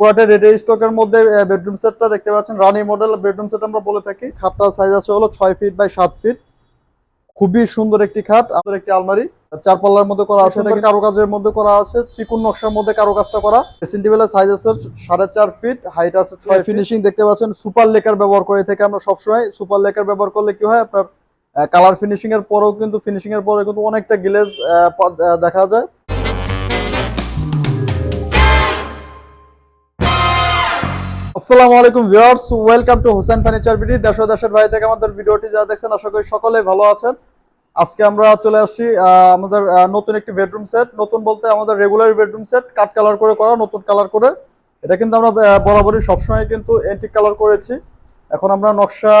পুরাটা রেডি স্টকের মধ্যে বেডরুম সেটটা দেখতে পাচ্ছেন। রানি মডেল বেডরুম সেট আমরা বলে থাকি। খাটটার সাইজ আছে হলো ছয় ফিট বাই সাত ফিট খুবই সুন্দর একটি খাট আমাদের একটি আলমারি। চার পাল্লার মধ্যে করা আছে কারও কাজের মধ্যে করা আছে। চিকুন নকশার মধ্যে কারও। কাজটা করা ড্রেসিং টেবিলের সাইজ আছে সাড়ে চার ফিট হাইট আছে ছয় ফিনিশিং দেখতে পাচ্ছেন সুপার লেকার ব্যবহার করে থেকে আমরা সবসময়। সুপার লেকার ব্যবহার করলে কি হয় আপনার কালার ফিনিশিং এর পরেও কিন্তু ফিনিশিং এর পরে কিন্তু অনেকটা গ্লেজ দেখা যায়। আসসালামু আলাইকুম viewers, welcome to Hossain furniture B D, দেশ দেশের বাইরে থেকে আমাদের ভিডিওটি যারা দেখছেন, আশা করি সকলে ভালো আছেন। আজকে আমরা চলে আসছি আমাদের নতুন একটি বেডরুম সেট নতুন বলতে আমাদের regular bedroom set cut colour করে করা, নতুন কালার করে। এটা কিন্তু আমরা বরাবরই সবসময় কিন্তু এন্টিক কালার করেছি। এখন আমরা নকশা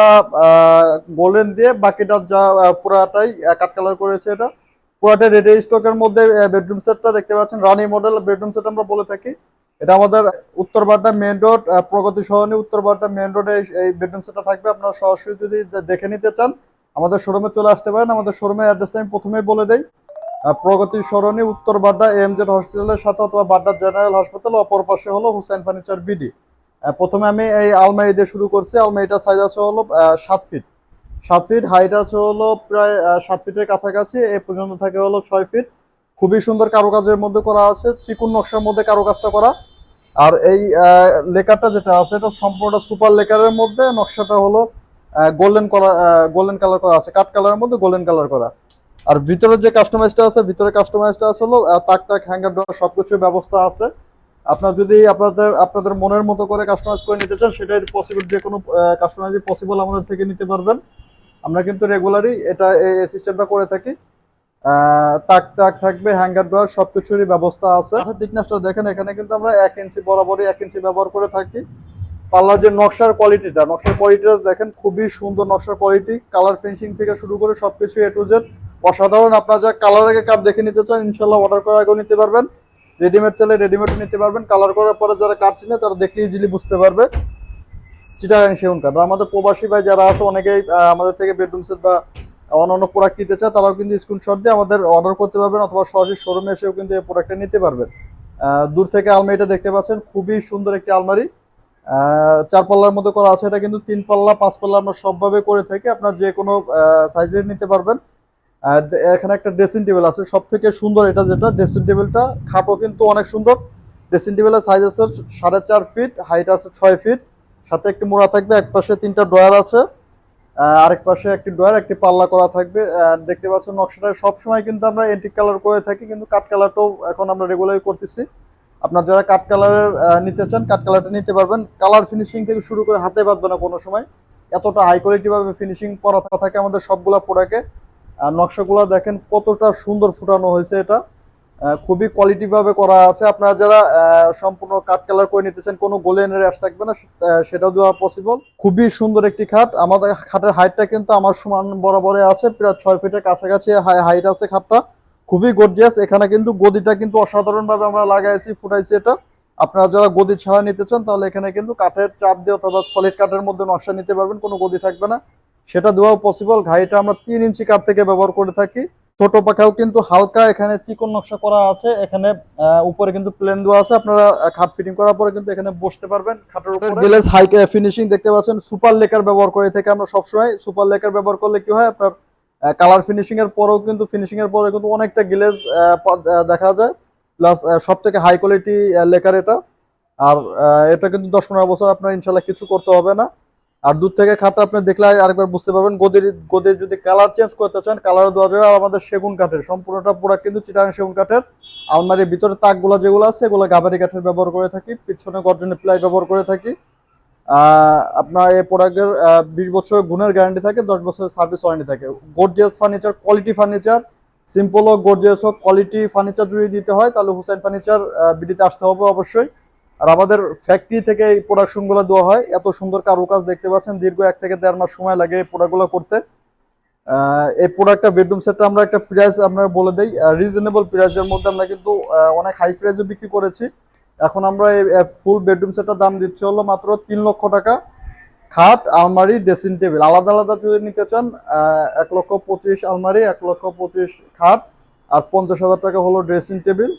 গোল্ডেন দিয়ে বাকিটা যা পুরাটাই কাট কালার করেছি এটা। পুরাটা রেডি স্টকের মধ্যে বেডরুম সেটটা দেখতে পাচ্ছেন, রানি মডেল বেডরুম সেট আমরা বলে থাকি। এটা আমাদের Uttar Badda main road Pragati সহনী Uttar Badda main রোডে এই বেডরুম সেটটা থাকবে। আপনারা সরাসরি যদি দেখে নিতে চান, আমাদের শোরুমে চলে আসতে পারেন। আমাদের শোরুমের অ্যাড্রেসটা আমি প্রথমেই বলে দেই। প্রগতি সরণি উত্তর বাড্ডা এমজেড হসপিটালের সাথে অথবা বাড্ডা জেনারেল হাসপাতাল অপর পাশে হলো হুসাইন ফার্নিচার বিডি প্রথমে আমি এই আলমারি দিয়ে শুরু করছি। আলমারিটা সাইজ আছে হলো সাত ফিট সাত ফিট হাইট আছে হলো প্রায় সাত ফিটের কাছাকাছি। এ পর্যন্ত থাকে হলো ছয় ফিট খুবই সুন্দর কারুকাজের মধ্যে করা আছে চিকুন নকশার মধ্যে কারুকাজটা করা। আর এই লেকারটা যেটা আছে, এটা সম্পূর্ণ সুপার লেকারের মধ্যে নকশাটা হলো গোল্ডেন কালার গোল্ডেন কালার করা আছে কাট কালারের মধ্যে গোল্ডেন কালার করা। আর ভিতরে যে কাস্টমাইজটা আছে, ভিতরে কাস্টমাইজটা আছে হলো তাক তাক, হ্যাঙ্গার ডোর সবকিছু ব্যবস্থা আছে। আপনার যদি আপনাদের আপনাদের মনের মতো করে কাস্টমাইজ করে নিতে চান, সেটাই পসিবল যে কোনো কাস্টমাইজ পসিবল আমাদের থেকে নিতে পারবেন। আমরা কিন্তু রেগুলারই এটা এই সিস্টেমটা করে থাকি। তাক তাক থাকবে, হ্যাঙ্গার ড্রয়ার, সবকিছুরই ব্যবস্থা আছে। থিকনেসটা দেখেন, এখানে কিন্তু আমরা এক ইঞ্চি বরাবরই এক ইঞ্চি ব্যবহার করে থাকি। পাল্লার যে নকশার কোয়ালিটিটা নকশার কোয়ালিটিটা দেখেন, খুবই সুন্দর নকশার কোয়ালিটি কালার ফিনিশিং থেকে শুরু করে সবকিছু এ টু জেড অসাধারণ, আপনারা যা কালার আগে কাপ দেখে নিতে চান ইনশাল্লাহ অর্ডার করার আগেও নিতে পারবেন। রেডিমেড চাইলে রেডিমেড নিতে পারবেন। কালার করার পরে যারা কাট চিনে, তারা দেখলে ইজিলি বুঝতে পারবে। চিটাগাং সেগুন কাঠ আমাদের প্রবাসী ভাই যারা আছে, অনেকেই আমাদের থেকে বেডরুম সেট বা অন্যান্য প্রোডাক্ট নিতে চায়, তারাও কিন্তু স্ক্রিনশট দিয়ে আমাদের অর্ডার করতে পারবেন অথবা সরাসরি শোরুমে এসেও কিন্তু এই প্রোডাক্টটা নিতে পারবেন। দূর থেকে আলমারিটা দেখতে পাচ্ছেন, খুবই সুন্দর একটি আলমারি। চার পাল্লার মধ্যে করা আছে, এটা কিন্তু তিন পাল্লা, পাঁচ পাল্লা আমরা সবভাবে করে থাকি, আপনার যে কোনো সাইজের নিতে পারবেন। এখানে একটা ড্রেসিং টেবিল আছে সব থেকে সুন্দর এটা যেটা ড্রেসিং টেবিলটা খাটো কিন্তু অনেক সুন্দর। ড্রেসিং টেবিলের সাইজ আছে সাড়ে চার ফিট হাইট আছে ছয় ফিট সাথে একটি মোড়া থাকবে এক পাশে তিনটা ড্রয়ার আছে। আরেক পাশে একটি ড্রয়ার, একটি পাল্লা করা থাকবে। দেখতে পাচ্ছেন নকশাটা সবসময় কিন্তু আমরা এন্টিক কালার করে থাকি, কিন্তু কাঠ কালারটাও এখন আমরা রেগুলার করতেছি। আপনার যারা কাঠ কালারের নিতে চান কাঠ কালারটা নিতে পারবেন। কালার ফিনিশিং থেকে শুরু করে হাতে বাঁধবে না কোনো সময়। এতটা হাই কোয়ালিটি ভাবে ফিনিশিং করা থাকে আমাদের সবগুলা প্রোডাক্টে আর নকশাগুলো দেখেন কতটা সুন্দর ফুটানো হয়েছে এটা। খুবই কোয়ালিটি ভাবে করা আছে। আপনারা যারা সম্পূর্ণ কাঠ কালার করে নিতে চান, কোনো গোল্ডেনের র্যাশ থাকবে না সেটাও দেওয়া পসিবল খুবই সুন্দর একটি খাট। আমাদের খাটের হাইটটা কিন্তু আমার সমান বরাবরে আছে, প্রায় ছয় ফিটের কাছাকাছি হাইট আছে খাটটা। খুবই গর্জিয়াস এখানে কিন্তু গদিটা কিন্তু অসাধারণ ভাবে আমরা লাগাইছি, ফুটাইছি এটা। আপনারা যারা গদি ছাড়া নিতে চান, তাহলে এখানে কিন্তু কাঠের চাপ দিয়ে অথবা সলিড কাঠের মধ্যে নকশা নিতে পারবেন, কোনো গদি থাকবে না। সেটা দেওয়াও পসিবল ঘাইটা আমরা তিন ইঞ্চি কাঠ থেকে ব্যবহার করে থাকি। ছোট পাখাও কিন্তু হালকা, এখানে চিকন নকশা করা আছে, এখানে উপরে কিন্তু প্লেন দেওয়া আছে, আপনারা খাট ফিটিং করার পরে কিন্তু এখানে বসতে পারবেন খাটের উপরে। গ্লেজ হাই ফিনিশিং দেখতে পাচ্ছেন সুপার লেকার ব্যবহার করে থেকে আমরা সবসময় সুপার লেকার ব্যবহার করলে কি হয়, আপনার কালার ফিনিশিং এর পরেও কিন্তু ফিনিশিং এর পরে কিন্তু অনেকটা গ্লেজ দেখা যায়। প্লাস সব থেকে হাই কোয়ালিটি লেকার এটা। আর এটা কিন্তু দশ পনেরো বছর আপনার ইনশাল্লাহ কিছু করতে হবে না। আর দূর থেকে খাটটা আপনি দেখলে আরেকবার বুঝতে পারবেন, গদির গদির যদি কালার চেঞ্জ করতে চান কালার দেওয়া যাবে আর আমাদের সেগুন কাঠের। সম্পূর্ণটা পুরো কিন্তু চিটাগাং সেগুন কাঠের। আলমারির ভিতরে তাকগুলো যেগুলো আছে, এগুলো গাবারি কাঠের ব্যবহার করে থাকি, পিছনে গর্জনের প্লাই ব্যবহার করে থাকি। আপনার এই প্রোডাক্টের বিশ বছরের গুণের গ্যারান্টি থাকে, দশ বছরের সার্ভিস ওয়ারেন্টি থাকে। Gorgeous furniture quality furniture simple হোক গোর্জিয়াস হোক কোয়ালিটি ফার্নিচার যদি দিতে হয়, তাহলে হুসাইন ফার্নিচার বিডিতে আসতে হবে অবশ্যই। আর আমাদের ফ্যাক্টরি থেকে এই প্রোডাকশনগুলো দেওয়া হয়। এত সুন্দর কারুকাজ দেখতে পাচ্ছেন। দীর্ঘ এক থেকে দেড় মাস সময় লাগে এই প্রোডাক্টগুলো করতে। এই প্রোডাক্টটা বেডরুম সেটটা আমরা একটা প্রাইস আমরা বলে দিই রিজনেবল প্রাইসের মধ্যে আমরা কিন্তু অনেক হাই প্রাইসে বিক্রি করেছি। এখন আমরা এই ফুল বেডরুম সেটটার দাম দিচ্ছি হলো মাত্র তিন লক্ষ টাকা। খাট, আলমারি ড্রেসিং টেবিল আলাদা আলাদা যদি নিতে চান এক লক্ষ পঁচিশ আলমারি, এক লক্ষ পঁচিশ খাট আর পঞ্চাশ হাজার টাকা হলো ড্রেসিং টেবিল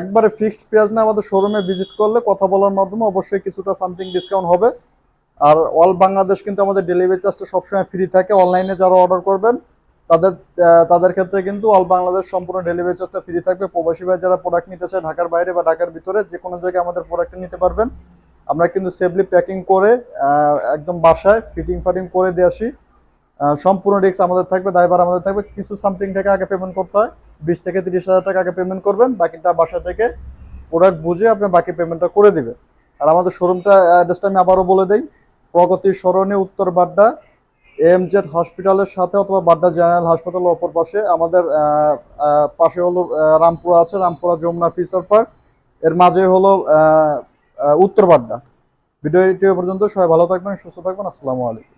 একবারে ফিক্সড প্রাইস না, আমাদের শোরুমে ভিজিট করলে কথা বলার মাধ্যমে অবশ্যই কিছুটা সামথিং ডিসকাউন্ট হবে। আর অল বাংলাদেশ কিন্তু আমাদের ডেলিভারি চার্জটা সবসময় ফ্রি থাকে। অনলাইনে যারা অর্ডার করবেন, তাদের তাদের ক্ষেত্রে কিন্তু অল বাংলাদেশ সম্পূর্ণ ডেলিভারি চার্জটা ফ্রি থাকবে। প্রবাসী ভাই যারা প্রোডাক্ট নিতে চায় ঢাকার বাইরে বা ঢাকার ভিতরে, যে কোনো জায়গায় আমাদের প্রোডাক্ট নিতে পারবেন। আমরা কিন্তু সেফলি প্যাকিং করে একদম বাসায় ফিটিং ফাটিং করে দিয়ে আসি। সম্পূর্ণ রিস্ক আমাদের থাকবে দায়ভার আমাদের থাকবে। কিছু সামথিং টাকা আগে পেমেন্ট করতে হয়। বিশ থেকে তিরিশ হাজার টাকা আগে পেমেন্ট করবেন, বাকিটা বাসা থেকে প্রোডাক্ট বুঝে আপনি বাকি পেমেন্টটা করে দিবেন। আর আমাদের শোরুমটা অ্যাড্রেসটা আমি আবারও বলে দিই, প্রগতি সরণি, উত্তর বাড্ডা এম জেড হসপিটালের সাথে অথবা বাড্ডা জেনারেল হাসপাতালের অপর পাশে আমাদের পাশে হলো রামপুরা আছে, রামপুরা যমুনা ফিচার পার্কের মাঝে হলো উত্তর বাড্ডা। ভিডিওটি পর্যন্ত, সবাই ভালো থাকবেন, সুস্থ থাকবেন, আসসালামু আলাইকুম।